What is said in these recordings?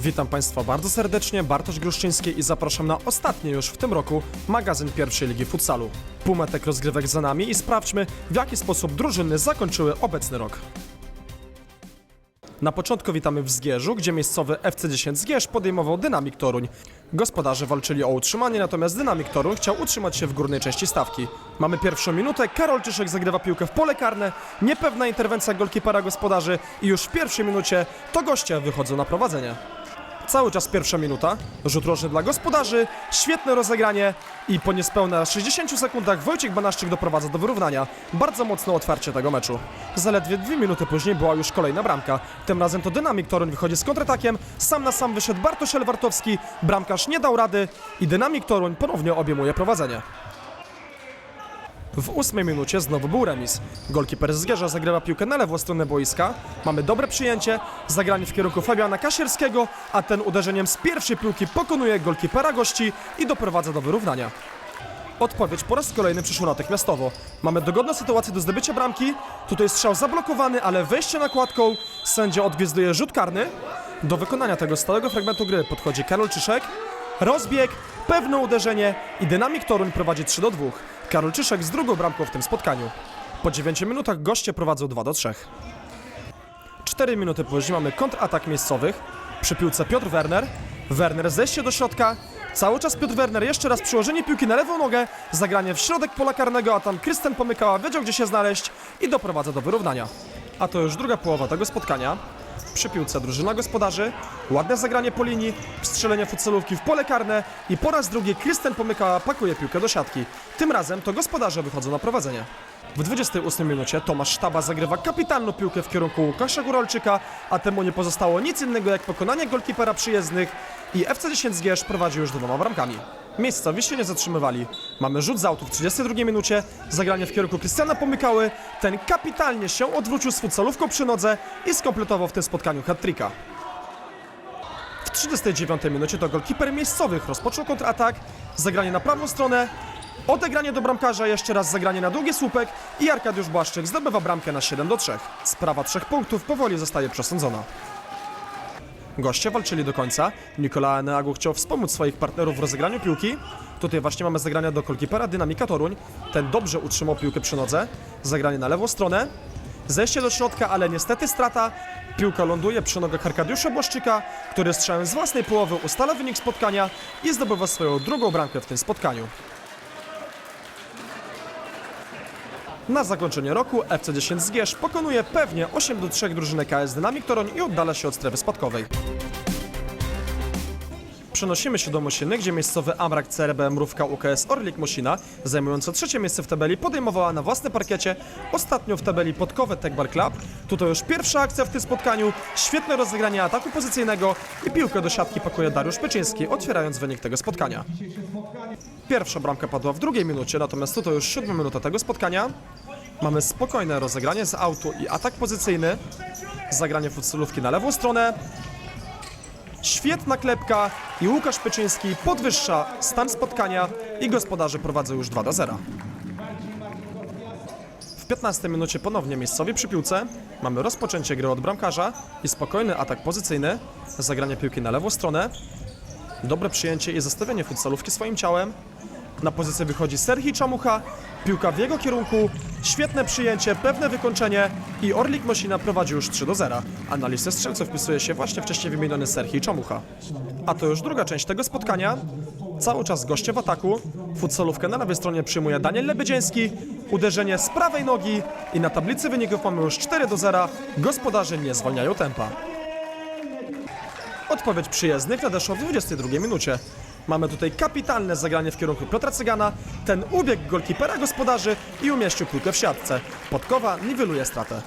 Witam Państwa bardzo serdecznie, Bartosz Gruszczyński i zapraszam na ostatni już w tym roku magazyn pierwszej ligi futsalu. Półmetek rozgrywek za nami i sprawdźmy, w jaki sposób drużyny zakończyły obecny rok. Na początku witamy w Zgierzu, gdzie miejscowy FC10 Zgierz podejmował Dynamik Toruń. Gospodarze walczyli o utrzymanie, natomiast Dynamik Toruń chciał utrzymać się w górnej części stawki. Mamy pierwszą minutę, Karol Czyszek zagrywa piłkę w pole karne, niepewna interwencja golkipera gospodarzy i już w pierwszej minucie to goście wychodzą na prowadzenie. Cały czas pierwsza minuta, rzut rożny dla gospodarzy, świetne rozegranie i po niespełna 60 sekundach Wojciech Banaszczyk doprowadza do wyrównania. Bardzo mocne otwarcie tego meczu. Zaledwie dwie minuty później była już kolejna bramka. Tym razem to Dynamik Toruń wychodzi z kontratakiem, sam na sam wyszedł Bartosz Elwartowski, bramkarz nie dał rady i Dynamik Toruń ponownie obejmuje prowadzenie. W ósmej minucie znowu był remis. Golkiper Zgierza zagrywa piłkę na lewą stronę boiska. Mamy dobre przyjęcie, zagranie w kierunku Fabiana Kasierskiego, a ten uderzeniem z pierwszej piłki pokonuje golkipera gości i doprowadza do wyrównania. Odpowiedź po raz kolejny przyszła natychmiastowo. Mamy dogodną sytuację do zdobycia bramki. Tutaj strzał zablokowany, ale wejście nakładką. Sędzia odgwizduje rzut karny. Do wykonania tego stałego fragmentu gry podchodzi Karol Czyszek. Rozbieg, pewne uderzenie i Dynamik Toruń prowadzi 3 do 2. Karol Czyszek z drugą bramką w tym spotkaniu. Po 9 minutach goście prowadzą 2 do 3. 4 minuty później mamy kontratak miejscowych. Przy piłce Piotr Werner. Werner zejście do środka. Cały czas Piotr Werner jeszcze raz przyłożenie piłki na lewą nogę. Zagranie w środek pola karnego, a tam Krystian Pomykała wiedział gdzie się znaleźć i doprowadza do wyrównania. A to już druga połowa tego spotkania. Przy piłce drużyna gospodarzy, ładne zagranie po linii, strzelenie futsalówki w pole karne i po raz drugi Krystian Pomykała pakuje piłkę do siatki. Tym razem to gospodarze wychodzą na prowadzenie. W 28 minucie Tomasz Sztaba zagrywa kapitalną piłkę w kierunku Łukasza Góralczyka, a temu nie pozostało nic innego jak pokonanie golkipera przyjezdnych i FC10 Zgierz prowadzi już dwoma bramkami. Miejscowi się nie zatrzymywali. Mamy rzut z autu w 32 minucie, zagranie w kierunku Krystiana Pomykały, ten kapitalnie się odwrócił z futsalówką przy nodze i skompletował w tym spotkaniu hat-tricka. W 39 minucie to golkiper miejscowych rozpoczął kontratak, zagranie na prawą stronę, odegranie do bramkarza, jeszcze raz zagranie na długi słupek i Arkadiusz Błaszczyk zdobywa bramkę na 7 do 3. Sprawa trzech punktów powoli zostaje przesądzona. Goście walczyli do końca. Nikola Eneagu chciał wspomóc swoich partnerów w rozegraniu piłki. Tutaj właśnie mamy zagrania do golkipera Dynamika Toruń. Ten dobrze utrzymał piłkę przy nodze. Zagranie na lewą stronę. Zejście do środka, ale niestety strata. Piłka ląduje przy nogach Arkadiusza Błaszczyka, który strzałem z własnej połowy ustala wynik spotkania i zdobywa swoją drugą bramkę w tym spotkaniu. Na zakończenie roku FC10 Zgierz pokonuje pewnie 8 do 3 drużynę KS Dynamik Toruń i oddala się od strefy spadkowej. Przenosimy się do Mosiny, gdzie miejscowy Amrak CRB Mrówka UKS Orlik Mosina, zajmująca trzecie miejsce w tabeli, podejmowała na własnym parkiecie ostatnio w tabeli podkowę Tech Bar Club. Tutaj już pierwsza akcja w tym spotkaniu, świetne rozegranie ataku pozycyjnego i piłkę do siatki pakuje Dariusz Pyczyński, otwierając wynik tego spotkania. Pierwsza bramka padła w drugiej minucie, natomiast tutaj już siódma minuta tego spotkania. Mamy spokojne rozegranie z autu i atak pozycyjny. Zagranie futsalówki na lewą stronę. Świetna klepka i Łukasz Pyczyński podwyższa stan spotkania i gospodarze prowadzą już 2 do 0. W 15 minucie ponownie miejscowi przy piłce. Mamy rozpoczęcie gry od bramkarza i spokojny atak pozycyjny. Zagranie piłki na lewą stronę. Dobre przyjęcie i zastawienie futsalówki swoim ciałem. Na pozycję wychodzi Serhii Czamucha, piłka w jego kierunku, świetne przyjęcie, pewne wykończenie i Orlik Mosina prowadzi już 3 do 0, a na listę strzelców wpisuje się właśnie wcześniej wymieniony Serhii Czamucha. A to już druga część tego spotkania. Cały czas goście w ataku. Futsalówkę na lewej stronie przyjmuje Daniel Lebydzieński. Uderzenie z prawej nogi i na tablicy wyników mamy już 4 do 0. Gospodarze nie zwalniają tempa. Odpowiedź przyjezdnych nadeszła w 22 minucie. Mamy tutaj kapitalne zagranie w kierunku Piotra Cygana, ten ubieg golkipera gospodarzy i umieścił piłkę w siatce. Podkowa niweluje stratę.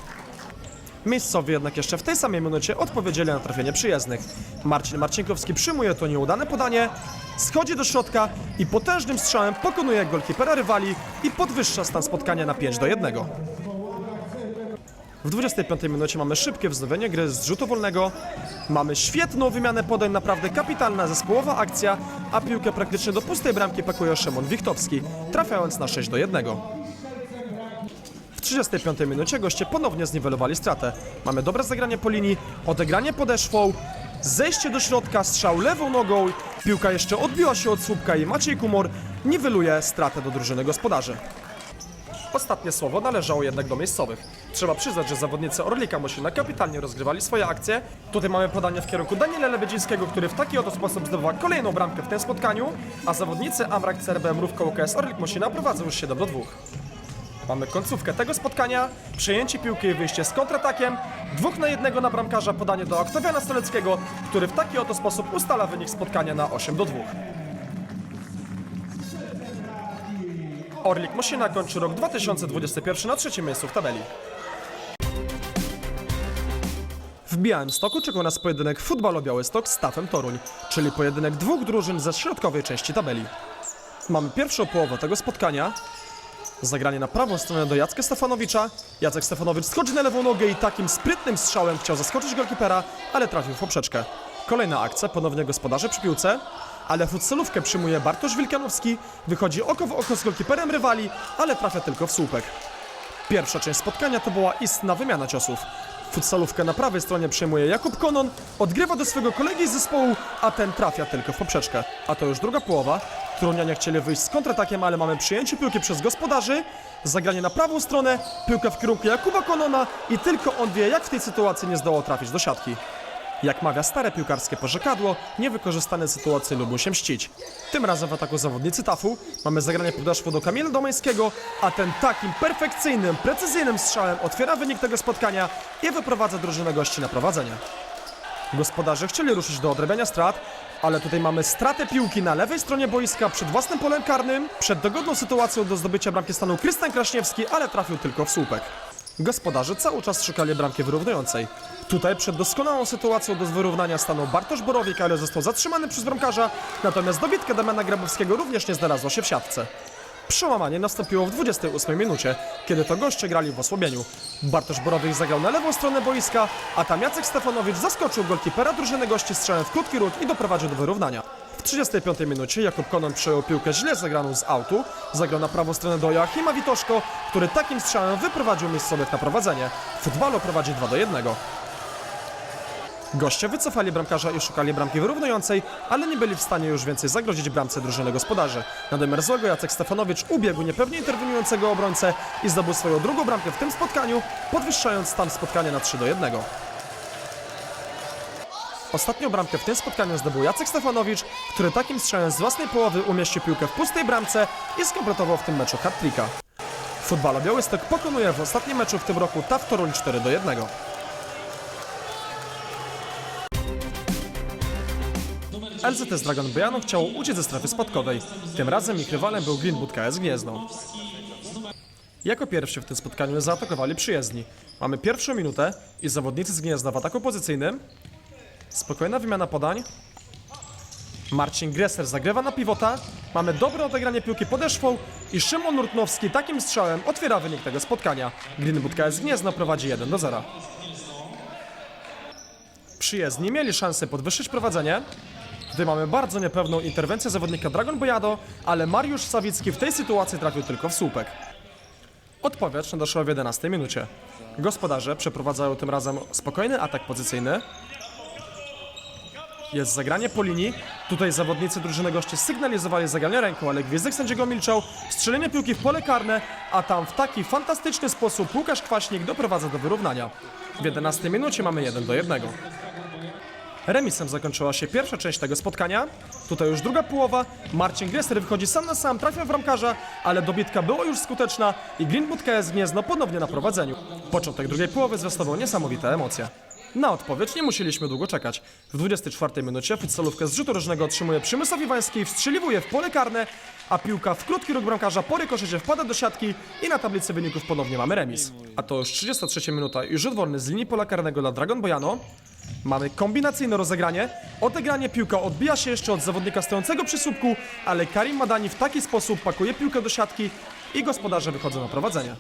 Miejscowi jednak jeszcze w tej samej minucie odpowiedzieli na trafienie przyjezdnych. Marcin Marcinkowski przyjmuje to nieudane podanie, schodzi do środka i potężnym strzałem pokonuje golkipera rywali i podwyższa stan spotkania na 5 do 1. W 25 minucie mamy szybkie wznowienie gry z rzutu wolnego. Mamy świetną wymianę podań, naprawdę kapitalna zespołowa akcja, a piłkę praktycznie do pustej bramki pakuje Szymon Wichtowski, trafiając na 6 do 1. W 35 minucie goście ponownie zniwelowali stratę. Mamy dobre zagranie po linii, odegranie podeszwą, zejście do środka, strzał lewą nogą, piłka jeszcze odbiła się od słupka i Maciej Kumor niweluje stratę do drużyny gospodarzy. Ostatnie słowo należało jednak do miejscowych. Trzeba przyznać, że zawodnicy Orlika Mosina kapitalnie rozgrywali swoje akcje. Tutaj mamy podanie w kierunku Daniela Lebedzińskiego, który w taki oto sposób zdobywa kolejną bramkę w tym spotkaniu, a zawodnicy Amrak CRB Mrówka UKS Orlik Mosina prowadzą już 7 do 2. Mamy końcówkę tego spotkania, przejęcie piłki i wyjście z kontratakiem, dwóch na jednego na bramkarza, podanie do Oktawiana Stoleckiego, który w taki oto sposób ustala wynik spotkania na 8 do 2. Orlik Mosina kończy rok 2021 na trzecim miejscu w tabeli. W Białymstoku czekał nas pojedynek Futbolo Białystok z Stafem Toruń, czyli pojedynek dwóch drużyn ze środkowej części tabeli. Mamy pierwszą połowę tego spotkania. Zagranie na prawą stronę do Jacka Stefanowicza. Jacek Stefanowicz schodzi na lewą nogę i takim sprytnym strzałem chciał zaskoczyć golkipera, ale trafił w poprzeczkę. Kolejna akcja, ponownie gospodarze przy piłce, ale futsalówkę przyjmuje Bartosz Wilkanowski, wychodzi oko w oko z golkiperem rywali, ale trafia tylko w słupek. Pierwsza część spotkania to była istna wymiana ciosów. Futsalówkę na prawej stronie przejmuje Jakub Konon, odgrywa do swojego kolegi z zespołu, a ten trafia tylko w poprzeczkę. A to już druga połowa. Trunianie chcieli wyjść z kontratakiem, ale mamy przyjęcie piłki przez gospodarzy, zagranie na prawą stronę, piłkę w kierunku Jakuba Konona i tylko on wie, jak w tej sytuacji nie zdołał trafić do siatki. Jak mawia stare piłkarskie porzekadło, niewykorzystane sytuacje lubią się mścić. Tym razem w ataku zawodnicy Tafu mamy zagranie podeszło do Kamila Domańskiego, a ten takim perfekcyjnym, precyzyjnym strzałem otwiera wynik tego spotkania i wyprowadza drużynę gości na prowadzenie. Gospodarze chcieli ruszyć do odrabiania strat, ale tutaj mamy stratę piłki na lewej stronie boiska przed własnym polem karnym. Przed dogodną sytuacją do zdobycia bramki stanął Krystian Kraśniewski, ale trafił tylko w słupek. Gospodarze cały czas szukali bramki wyrównującej. Tutaj przed doskonałą sytuacją do wyrównania stanął Bartosz Borowik, ale został zatrzymany przez bramkarza, natomiast dobitka Damiana Grabowskiego również nie znalazła się w siatce. Przełamanie nastąpiło w 28 minucie, kiedy to goście grali w osłabieniu. Bartosz Borowik zagrał na lewą stronę boiska, a tam Jacek Stefanowicz zaskoczył golkipera drużyny gości strzałem w krótki róg i doprowadził do wyrównania. W 35 minucie Jakub Konon przejął piłkę źle zagraną z autu, zagrał na prawą stronę do Joachima Witoszko, który takim strzałem wyprowadził miejscowych na prowadzenie. W futbalu prowadzi 2 do 1. Goście wycofali bramkarza i szukali bramki wyrównującej, ale nie byli w stanie już więcej zagrozić bramce drużyny gospodarzy. Na domiar złego Jacek Stefanowicz ubiegł niepewnie interweniującego obrońcę i zdobył swoją drugą bramkę w tym spotkaniu, podwyższając stan spotkania na 3 do 1. Ostatnią bramkę w tym spotkaniu zdobył Jacek Stefanowicz, który takim strzałem z własnej połowy umieścił piłkę w pustej bramce i skompletował w tym meczu hat-tricka. Futbala Białystok pokonuje w ostatnim meczu w tym roku TAF Toruń 4 do 1. LZS Dragon Bojano chciało uciec ze strefy spadkowej. Tym razem ich rywalem był Greenwood KS Gniezno. Jako pierwszy w tym spotkaniu zaatakowali przyjezdni. Mamy pierwszą minutę i zawodnicy z Gniezna w ataku pozycyjnym. Spokojna wymiana podań. Marcin Gresser zagrywa na pivota. Mamy dobre odegranie piłki podeszwą i Szymon Nurtnowski takim strzałem otwiera wynik tego spotkania. Greenwood KS Gniezno prowadzi 1 do 0. Przyjezdni mieli szansę podwyższyć prowadzenie. Tutaj mamy bardzo niepewną interwencję zawodnika Dragon Bojado, ale Mariusz Sawicki w tej sytuacji trafił tylko w słupek. Odpowiedź nadeszła w 11 minucie. Gospodarze przeprowadzają tym razem spokojny atak pozycyjny. Jest zagranie po linii. Tutaj zawodnicy drużyny goście sygnalizowali zagranie ręką, ale gwizdek sędziego milczał. Strzelenie piłki w pole karne, a tam w taki fantastyczny sposób Łukasz Kwaśnik doprowadza do wyrównania. W 11 minucie mamy 1 do 1. Remisem zakończyła się pierwsza część tego spotkania. Tutaj już druga połowa. Marcin Gresser wychodzi sam na sam, trafia w ramkarza, ale dobitka była już skuteczna i Greenwood KS Gniezno ponownie na prowadzeniu. Początek drugiej połowy zwiastował niesamowite emocje. Na odpowiedź nie musieliśmy długo czekać. W 24 minucie futsalówkę z rzutu rożnego otrzymuje Przemysław Iwański, wstrzeliwuje w pole karne, a piłka w krótki róg bramkarza po rykoszecie wpada do siatki i na tablicy wyników ponownie mamy remis. A to już 33 minuta i rzut wolny z linii pola karnego dla Dragon Bojano. Mamy kombinacyjne rozegranie. Odegranie piłka odbija się jeszcze od zawodnika stojącego przy słupku, ale Karim Madani w taki sposób pakuje piłkę do siatki i gospodarze wychodzą na prowadzenie.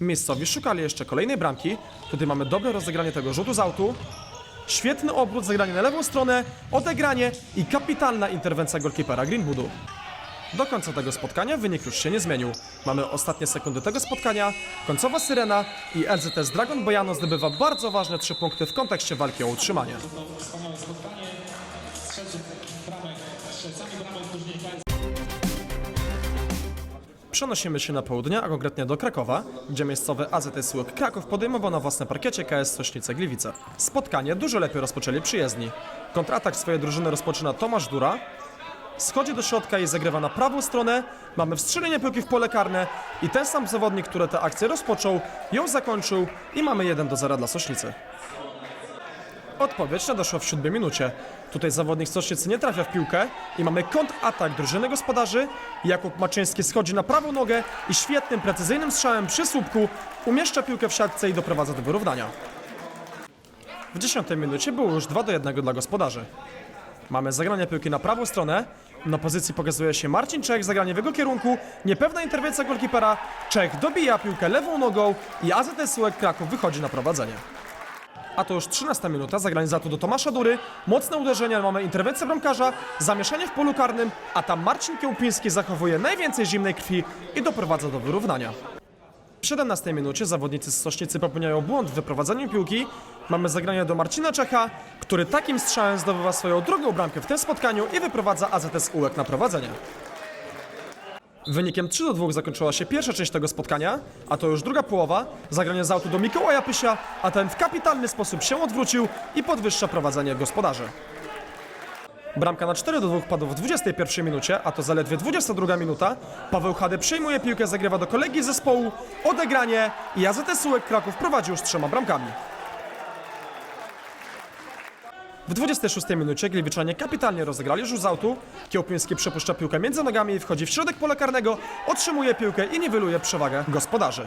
Miejscowi szukali jeszcze kolejnej bramki. Tutaj mamy dobre rozegranie tego rzutu z autu. Świetny obrót, zagranie na lewą stronę, odegranie i kapitalna interwencja golkipera Greenwoodu. Do końca tego spotkania wynik już się nie zmienił. Mamy ostatnie sekundy tego spotkania, końcowa syrena i LZS Dragon Bojano zdobywa bardzo ważne trzy punkty w kontekście walki o utrzymanie. Przenosimy się na południe, a konkretnie do Krakowa, gdzie miejscowy AZS Łuk Kraków podejmował na własne parkiecie KS Sośnice Gliwice. Spotkanie dużo lepiej rozpoczęli przyjezdni. Kontratak swojej drużyny rozpoczyna Tomasz Dura, schodzi do środka i zagrywa na prawą stronę, mamy wstrzelenie piłki w pole karne i ten sam zawodnik, który tę akcję rozpoczął, ją zakończył i mamy 1 do 0 dla Sośnicy. Odpowiedź nadeszła w siódmej minucie. Tutaj zawodnik Sośnicy nie trafia w piłkę i mamy kontratak drużyny gospodarzy. Jakub Maczyński schodzi na prawą nogę i świetnym, precyzyjnym strzałem przy słupku umieszcza piłkę w siatce i doprowadza do wyrównania. W dziesiątej minucie było już 2 do 1 dla gospodarzy. Mamy zagranie piłki na prawą stronę. Na pozycji pokazuje się Marcin Czech, zagranie w jego kierunku. Niepewna interwencja golkipera. Czech dobija piłkę lewą nogą i AZS Łek Kraków wychodzi na prowadzenie. A to już 13 minuta, zagranie zatu do Tomasza Dury, mocne uderzenie, mamy interwencję bramkarza, zamieszanie w polu karnym, a tam Marcin Kiełpiński zachowuje najwięcej zimnej krwi i doprowadza do wyrównania. W 17 minucie zawodnicy z Sośnicy popełniają błąd w wyprowadzaniu piłki. Mamy zagranie do Marcina Czecha, który takim strzałem zdobywa swoją drugą bramkę w tym spotkaniu i wyprowadza AZS Ułek na prowadzenie. Wynikiem 3 do 2 zakończyła się pierwsza część tego spotkania, a to już druga połowa. Zagranie z autu do Mikołaja Pysia, a ten w kapitalny sposób się odwrócił i podwyższa prowadzenie gospodarzy. Bramka na 4 do 2 padła w 21 minucie, a to zaledwie 22 minuta. Paweł Hade przejmuje piłkę, zagrywa do kolegi zespołu, odegranie i AZS Ułek Kraków prowadzi już trzema bramkami. W 26 minucie Gliwiczanie kapitalnie rozegrali rzut z autu. Kiełpiński przepuszcza piłkę między nogami, wchodzi w środek pola karnego, otrzymuje piłkę i niweluje przewagę gospodarzy.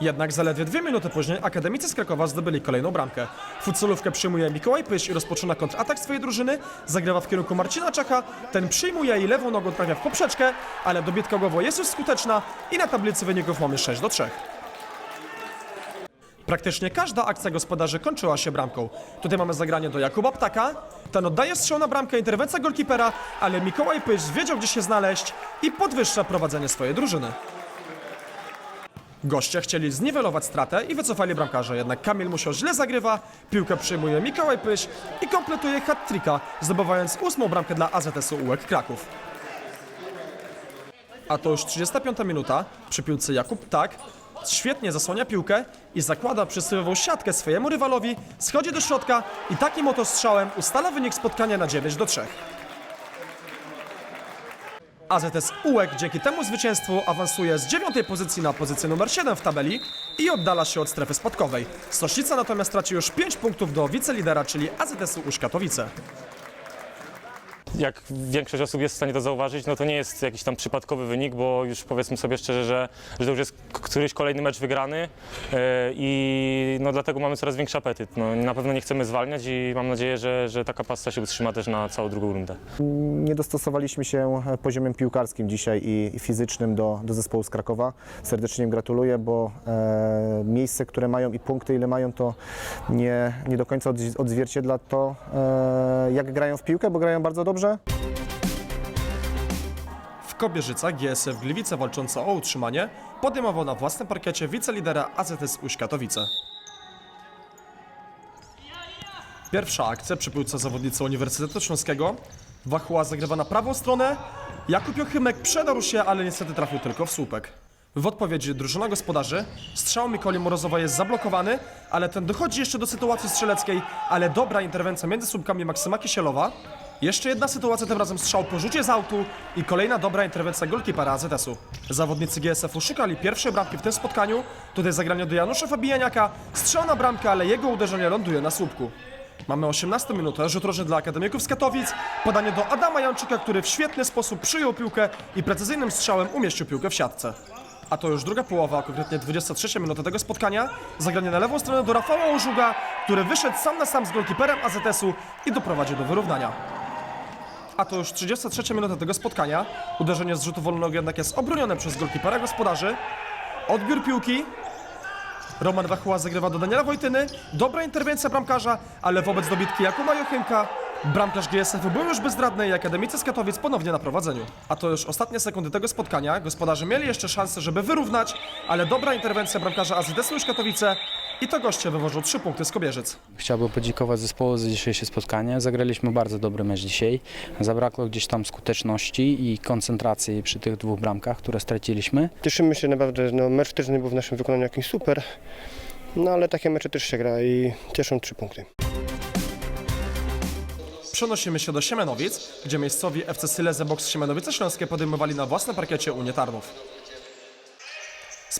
Jednak zaledwie dwie minuty później akademicy z Krakowa zdobyli kolejną bramkę. Futsolówkę przyjmuje Mikołaj Pyś i rozpoczyna kontratak swojej drużyny. Zagrywa w kierunku Marcina Czecha, ten przyjmuje i lewą nogą trafia w poprzeczkę, ale dobitka głowo jest już skuteczna i na tablicy wyników mamy 6 do 3. Praktycznie każda akcja gospodarzy kończyła się bramką. Tutaj mamy zagranie do Jakuba Ptaka. Ten oddaje strzał na bramkę, interwencja golkipera, ale Mikołaj Pysz wiedział gdzie się znaleźć i podwyższa prowadzenie swojej drużyny. Goście chcieli zniwelować stratę i wycofali bramkarza, jednak Kamil musiał źle zagrywa, piłkę przyjmuje Mikołaj Pyś i kompletuje hat-tricka, zdobywając ósmą bramkę dla AZS-u Ułek Kraków. A to już 35 minuta, przy piłce Jakub Tak świetnie zasłania piłkę i zakłada przysłowiową siatkę swojemu rywalowi, schodzi do środka i takim oto strzałem ustala wynik spotkania na 9 do 3. AZS Ułek dzięki temu zwycięstwu awansuje z dziewiątej pozycji na pozycję numer 7 w tabeli i oddala się od strefy spadkowej. Stocznica natomiast traci już 5 punktów do wicelidera, czyli AZS-u Uż Katowice. Jak większość osób jest w stanie to zauważyć, no to nie jest jakiś tam przypadkowy wynik, bo już powiedzmy sobie szczerze, że, że to już jest któryś kolejny mecz wygrany e, i no dlatego mamy coraz większy apetyt. No, na pewno nie chcemy zwalniać i mam nadzieję, że, że taka pasta się utrzyma też na całą drugą rundę. Nie dostosowaliśmy się poziomem piłkarskim dzisiaj i, i fizycznym do, do zespołu z Krakowa. Serdecznie im gratuluję, bo e, miejsce, które mają i punkty, ile mają, to nie, nie do końca odz- odzwierciedla to, e, jak grają w piłkę, bo grają bardzo dobrze. W Kobierzycach GSF Gliwice walcząca o utrzymanie podejmował na własnym parkiecie wicelidera AZS Uś Katowice. Pierwsza akcja przy piłce zawodnicy Uniwersytetu Śląskiego. Wachła zagrywa na prawą stronę. Jakub Jochymek przedarł się, ale niestety trafił tylko w słupek. W odpowiedzi drużyna gospodarzy, strzał Mikoli Morozowa jest zablokowany, ale ten dochodzi jeszcze do sytuacji strzeleckiej, ale dobra interwencja między słupkami Maksyma Kisielowa. Jeszcze jedna sytuacja, tym razem strzał po rzucie z autu i kolejna dobra interwencja golkipera AZS-u. Zawodnicy GSF-u szukali pierwszej bramki w tym spotkaniu. Tutaj zagranie do Janusza Fabijaniaka, strzał na bramkę, ale jego uderzenie ląduje na słupku. Mamy 18 minutę, rzut rożny dla akademików z Katowic, podanie do Adama Janczyka, który w świetny sposób przyjął piłkę i precyzyjnym strzałem umieścił piłkę w siatce. A to już druga połowa, a konkretnie 23 minuta tego spotkania. Zagranie na lewą stronę do Rafała Ożuga, który wyszedł sam na sam z golkiperem AZS-u i doprowadził do wyrównania. A to już 33 minuta tego spotkania. Uderzenie z rzutu wolnego jednak jest obronione przez golkipera gospodarzy. Odbiór piłki. Roman Wachła zagrywa do Daniela Wojtyny. Dobra interwencja bramkarza, ale wobec dobitki Jakuba Jochymka Bramkarz GSF był już bezradny i Akademicy z Katowic ponownie na prowadzeniu. A to już ostatnie sekundy tego spotkania. Gospodarze mieli jeszcze szansę, żeby wyrównać, ale dobra interwencja bramkarza AZS-u już Katowice i to goście wywożą trzy punkty z Kobierzyc. Chciałbym podziękować zespołu za dzisiejsze spotkanie. Zagraliśmy bardzo dobry mecz dzisiaj. Zabrakło gdzieś tam skuteczności i koncentracji przy tych dwóch bramkach, które straciliśmy. Cieszymy się naprawdę, no mecz też nie był w naszym wykonaniu jakimś super, no ale takie mecze też się gra i cieszą trzy punkty. Przenosimy się do Siemianowic, gdzie miejscowi FC Sileze Box Siemianowice Śląskie podejmowali na własnym parkiecie Unię Tarnów.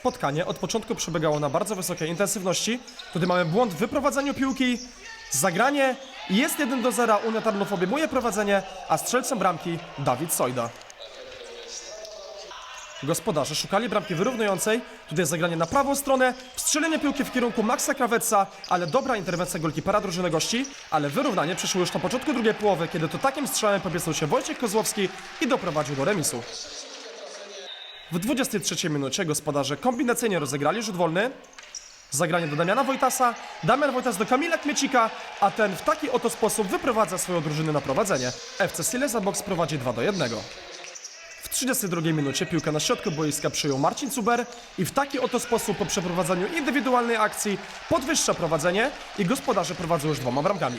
Spotkanie od początku przebiegało na bardzo wysokiej intensywności. Tutaj mamy błąd w wyprowadzeniu piłki, zagranie i jest 1 do 0. Unia Tarnów obejmuje prowadzenie, a strzelcem bramki Dawid Sojda. Gospodarze szukali bramki wyrównującej. Tutaj zagranie na prawą stronę, strzelenie piłki w kierunku Maxa Krawetsa, ale dobra interwencja golkipera drużyny gości, ale wyrównanie przyszło już na początku drugiej połowy, kiedy to takim strzałem popisał się Wojciech Kozłowski i doprowadził do remisu. W 23 minucie gospodarze kombinacyjnie rozegrali rzut wolny. Zagranie do Damiana Wojtasa, Damian Wojtas do Kamila Kmiecika, a ten w taki oto sposób wyprowadza swoją drużynę na prowadzenie. FC Silesa Box prowadzi 2 do 1. W 32 minucie piłkę na środku boiska przyjął Marcin Cuber i w taki oto sposób po przeprowadzeniu indywidualnej akcji podwyższa prowadzenie i gospodarze prowadzą już dwoma bramkami.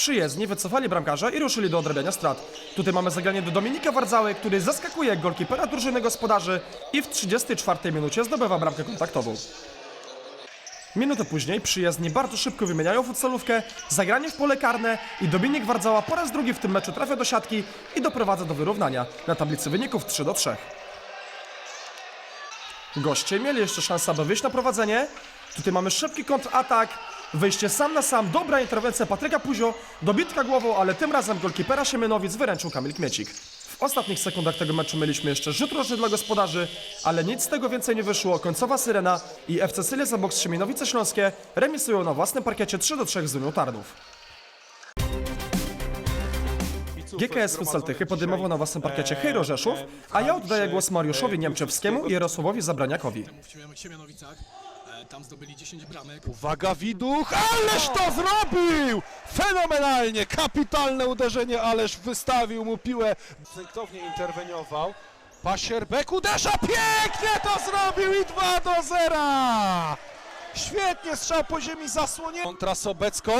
Przyjezdni wycofali bramkarza i ruszyli do odrabiania strat. Tutaj mamy zagranie do Dominika Wardzały, który zaskakuje golkipera drużyny gospodarzy i w 34 minucie zdobywa bramkę kontaktową. Minutę później przyjezdni bardzo szybko wymieniają futsalówkę, zagranie w pole karne i Dominik Wardzała po raz drugi w tym meczu trafia do siatki i doprowadza do wyrównania na tablicy wyników 3 do 3. Goście mieli jeszcze szansę, aby wyjść na prowadzenie. Tutaj mamy szybki kontratak, wejście sam na sam, dobra interwencja Patryka Puzio, dobitka głową, ale tym razem golkipera Siemianowic wyręczył Kamil Kmiecik. W ostatnich sekundach tego meczu mieliśmy jeszcze rzut rożny dla gospodarzy, ale nic z tego więcej nie wyszło. Końcowa syrena i FC Syliza Box Siemianowice Śląskie remisują na własnym parkiecie 3 do 3 z Unią Tarnów. GKS Futsal Tychy podejmował na własnym parkiecie Hejro Rzeszów, a ja oddaję głos Mariuszowi Niemczewskiemu i Jarosławowi Zabraniakowi. Tam zdobyli 10 bramek. Uwaga, Widuch, ależ to zrobił! Fenomenalnie, kapitalne uderzenie, ależ wystawił mu piłę. Instynktownie interweniował. Pasierbek uderza, pięknie to zrobił i 2 do 0! Świetnie strzał po ziemi zasłonie. Kontra Sobecko.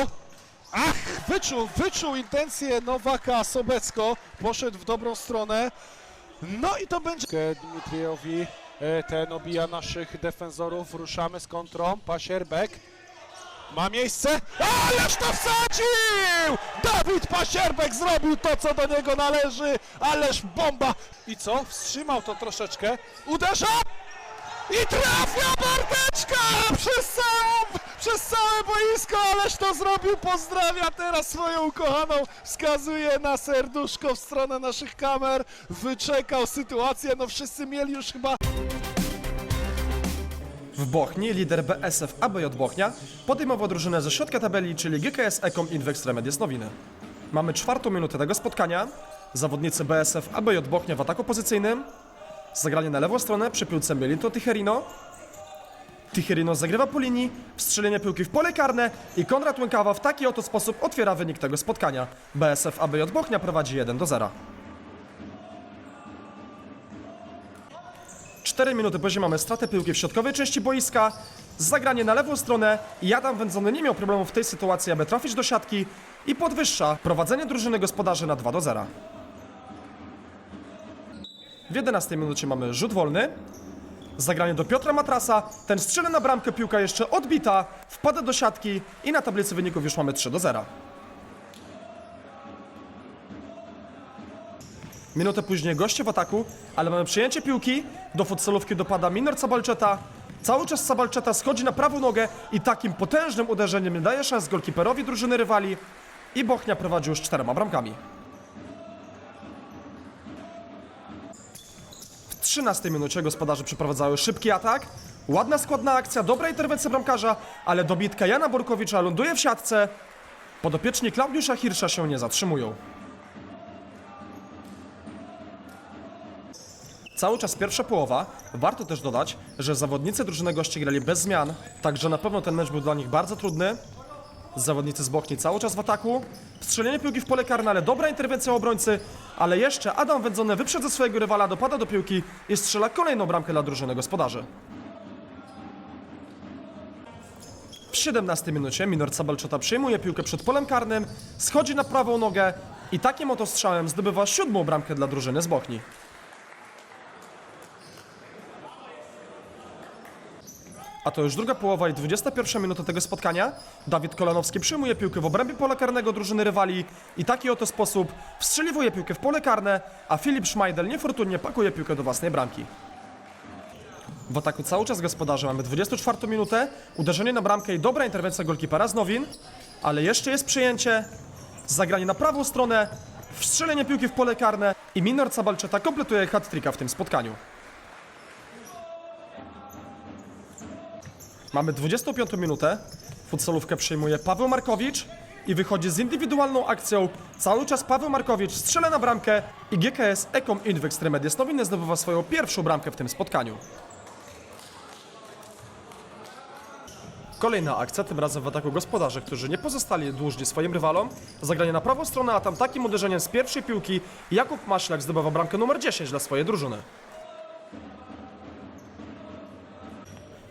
Ach, wyczuł, wyczuł intencje Nowaka Sobecko. Poszedł w dobrą stronę. No i to będzie Dmitriejowi. E, Ten obija naszych defensorów. Ruszamy z kontrą. Pasierbek. Ma miejsce. Ależ to wsadził! Dawid Pasierbek zrobił to, co do niego należy. Ależ bomba. I co? Wstrzymał to troszeczkę. Uderza! I trafia Barteczka! Przez, całą, przez całe boisko, ależ to zrobił, pozdrawia teraz swoją ukochaną, wskazuje na serduszko w stronę naszych kamer, wyczekał sytuację, no wszyscy mieli już chyba W Bochni lider BSF ABJ Bochnia podejmował drużynę ze środka tabeli, czyli GKS Ekom Inwex Remedies Nowiny. Mamy czwartą minutę tego spotkania. Zawodnicy BSF ABJ Bochnia w ataku pozycyjnym. Zagranie na lewą stronę przy piłce Mielito Ticherino. Ticherino zagrywa po linii, wstrzelenie piłki w pole karne i Konrad Łękawa w taki oto sposób otwiera wynik tego spotkania. BSF ABJ Bochnia prowadzi 1 do 0. 4 minuty później mamy stratę piłki w środkowej części boiska, zagranie na lewą stronę. I Adam Wędzony nie miał problemu w tej sytuacji, aby trafić do siatki i podwyższa prowadzenie drużyny gospodarzy na 2 do 0. W 11 minucie mamy rzut wolny, zagranie do Piotra Matrasa, ten strzela na bramkę, piłka jeszcze odbita, wpada do siatki i na tablicy wyników już mamy 3 do 0. Minutę później goście w ataku, ale mamy przyjęcie piłki. Do futsalówki dopada Minor Cabalczeta. Cały czas Cabalczeta schodzi na prawą nogę i takim potężnym uderzeniem nie daje szans golkiperowi drużyny rywali. I Bochnia prowadzi już czterema bramkami. W 13 minucie gospodarze przeprowadzały szybki atak. Ładna składna akcja, dobra interwencja bramkarza, ale dobitka Jana Borkowicza ląduje w siatce. Podopieczni Klaudiusza Hirsza się nie zatrzymują. Cały czas pierwsza połowa. Warto też dodać, że zawodnicy drużyny gości grali bez zmian, także na pewno ten mecz był dla nich bardzo trudny. Zawodnicy z Bochni cały czas w ataku. Strzelenie piłki w pole karne, ale dobra interwencja obrońcy. Ale jeszcze Adam Wędzony wyprzedza swojego rywala, dopada do piłki i strzela kolejną bramkę dla drużyny gospodarzy. W 17 minucie Minor Cabalczota przyjmuje piłkę przed polem karnym, schodzi na prawą nogę i takim oto strzałem zdobywa siódmą bramkę dla drużyny z Bochni. A to już druga połowa i 21 minuta tego spotkania. Dawid Kolanowski przyjmuje piłkę w obrębie pola karnego drużyny rywali i taki oto sposób wstrzeliwuje piłkę w pole karne, a Filip Schmeidel niefortunnie pakuje piłkę do własnej bramki. W ataku cały czas gospodarze. Mamy 24 minutę, uderzenie na bramkę i dobra interwencja golkipera z Nowin, ale jeszcze jest przyjęcie, zagranie na prawą stronę, wstrzelenie piłki w pole karne i Minor Cabalczeta kompletuje hat-tricka w tym spotkaniu. Mamy 25 minutę. Futsalówkę przejmuje Paweł Markowicz i wychodzi z indywidualną akcją. Cały czas Paweł Markowicz strzela na bramkę i GKS Ekom Invex Remedies Nowinne zdobywa swoją pierwszą bramkę w tym spotkaniu. Kolejna akcja, tym razem w ataku gospodarzy, którzy nie pozostali dłużni swoim rywalom. Zagranie na prawą stronę, a tam takim uderzeniem z pierwszej piłki Jakub Maślak zdobywa bramkę numer 10 dla swojej drużyny.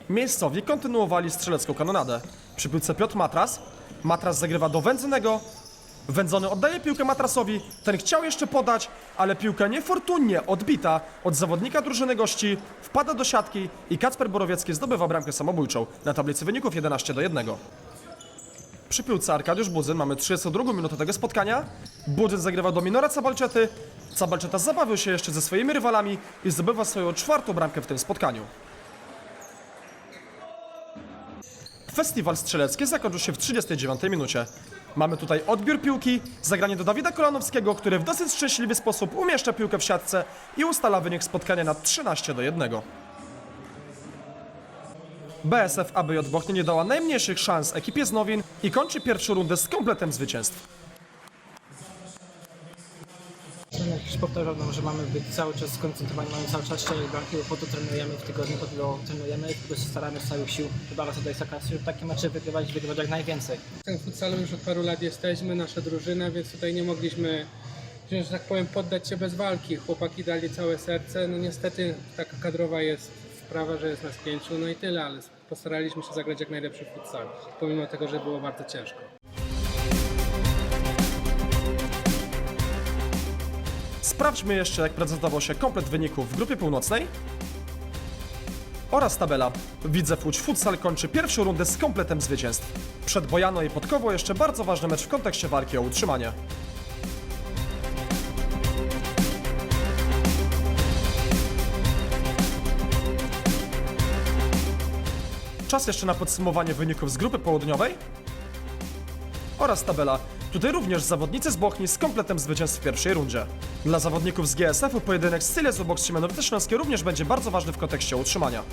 Miejscowi kontynuowali strzelecką kanonadę. Przy piłce Piotr Matras. Matras zagrywa do Wędzonego. Wędzony oddaje piłkę Matrasowi. Ten chciał jeszcze podać, ale piłka niefortunnie odbita od zawodnika drużyny gości. Wpada do siatki i Kacper Borowiecki zdobywa bramkę samobójczą. Na tablicy wyników 11 do 1. Przy piłce Arkadiusz Budzyn mamy 32 minutę tego spotkania. Budzyn zagrywa do Minora Cabalczety. Cabalczeta zabawił się jeszcze ze swoimi rywalami i zdobywa swoją czwartą bramkę w tym spotkaniu. Festiwal strzelecki zakończył się w 39 minucie. Mamy tutaj odbiór piłki, zagranie do Dawida Kolanowskiego, który w dosyć szczęśliwy sposób umieszcza piłkę w siatce i ustala wynik spotkania na 13 do 1. BSF ABJ Bochnia nie dała najmniejszych szans ekipie z Nowin i kończy pierwszą rundę z kompletem zwycięstw. Już powtarzał nam, że mamy być cały czas skoncentrowani, mamy cały czas strzelać bramki, bo po to trenujemy w tygodniu, po to trenujemy, po prostu staramy z całych sił, to jest okazja, żeby takie mecze wygrywać wygrywać jak najwięcej. W tym futsalu już od paru lat jesteśmy, nasza drużyna, więc tutaj nie mogliśmy, że tak powiem, poddać się bez walki. Chłopaki dali całe serce. No niestety taka kadrowa jest sprawa, że jest nas pięciu, no i tyle, ale postaraliśmy się zagrać jak najlepszy futsal, pomimo tego, że było bardzo ciężko. Sprawdźmy jeszcze, jak prezentował się komplet wyników w grupie północnej. Oraz tabela. Widzew Łódź Futsal kończy pierwszą rundę z kompletem zwycięstw. Przed Bojano i Podkowo jeszcze bardzo ważny mecz w kontekście walki o utrzymanie. Czas jeszcze na podsumowanie wyników z grupy południowej oraz tabela. Tutaj również zawodnicy z Bochni z kompletem zwycięstw w pierwszej rundzie. Dla zawodników z GSF-u pojedynek z Sylezu Box Siemianowice Śląskie również będzie bardzo ważny w kontekście utrzymania.